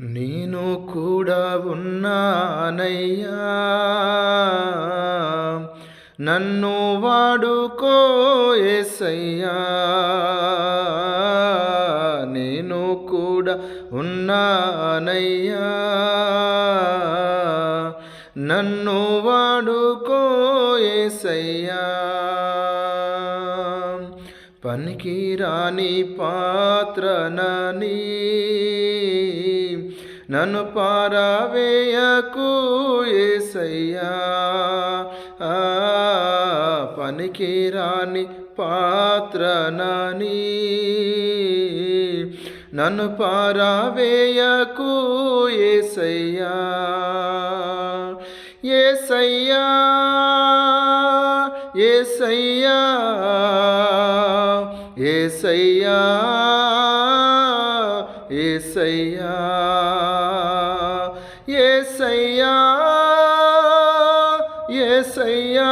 నేను కూడా ఉన్నానయ్యా. నన్ను వాడుకో ఎసయ్యా నేను కూడా ఉన్నానయ్యా. నన్ను వాడుకో ఎసయ్యా పనికి రాని పాత్రనని నన్ను పారవేయకు ఏసయ్యా. ఆ, పనికి రాని పాత్రనని. నన్ను పారవేయకు ఏసయ్యా. ఏసయ్యా ఏసయ్యా ఏసయ్యా. ఏసయ్యా ఏసయ్యా ఏసయ్యా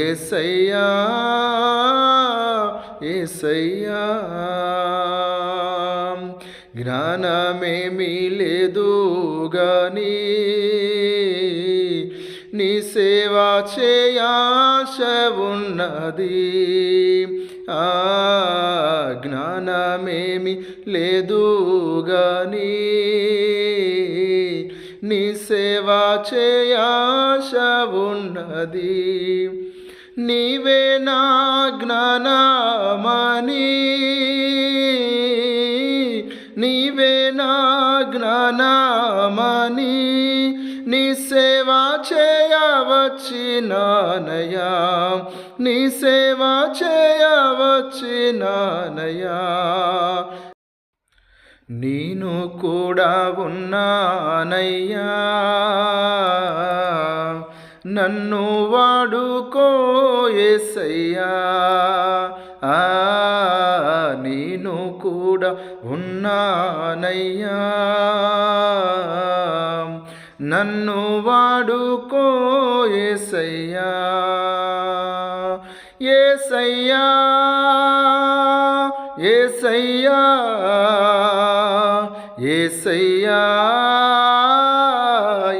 ఏసయ్యా ఏసయ్యా. జ్ఞానమేమీ లేదు గాని నీ సేవా చేయాశ ఉన్నది. ఆ జ్ఞానమేమి లేదు గాని నీ సేవ చేయాశ ఉన్నది. నీవే నా జ్ఞానమని. నీవే నా జ్ఞానమని. నీ సేవ వచ్చినానయా నీ సేవ చేయ వచ్చినానయా నేను కూడా ఉన్నానయ్యా. నన్ను వాడుకోయేసయ్యా నేను కూడా ఉన్నానయ్యా. నన్ను వాడుకో ఏసయ్యా. ఏసయ్యా. ఏసయ్యా. ఏసయ్యా.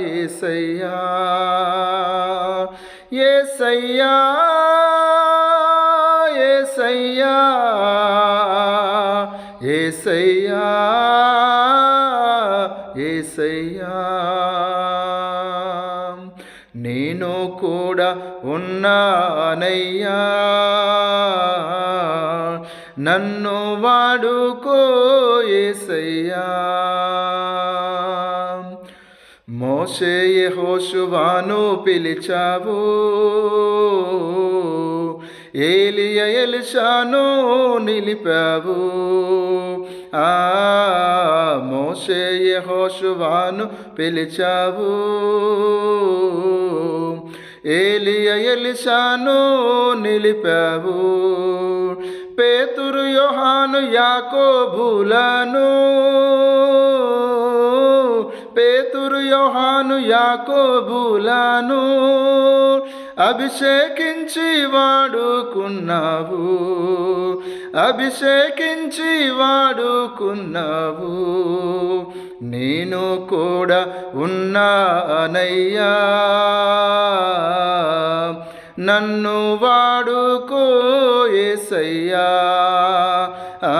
ఏసయ్యా. ఏసయ్యా. ఏసయ్యా. ఏసయ్యా. ఏసయ్యా. నేను కూడా ఉన్నానయ్యా. నన్ను వాడుకో యేసయ్యా మోషే యెహోషువాను పిలిచావు. ఏలియ ఎలిషాను నిలిపావు. ఆ మోసే హోషువాను పిలిచావు. ఏలియ ఎలిషాను నిలిపావు. పేతురు యోహాను యాకోబులను. పేతురు యోహాను యాకోబులను. అభిషేకించి వాడుకున్నావు అభిషేకించి వాడుకున్నావు నేను కూడా ఉన్నానయ్యా నన్ను వాడుకో ఏసయ్యా. ఆ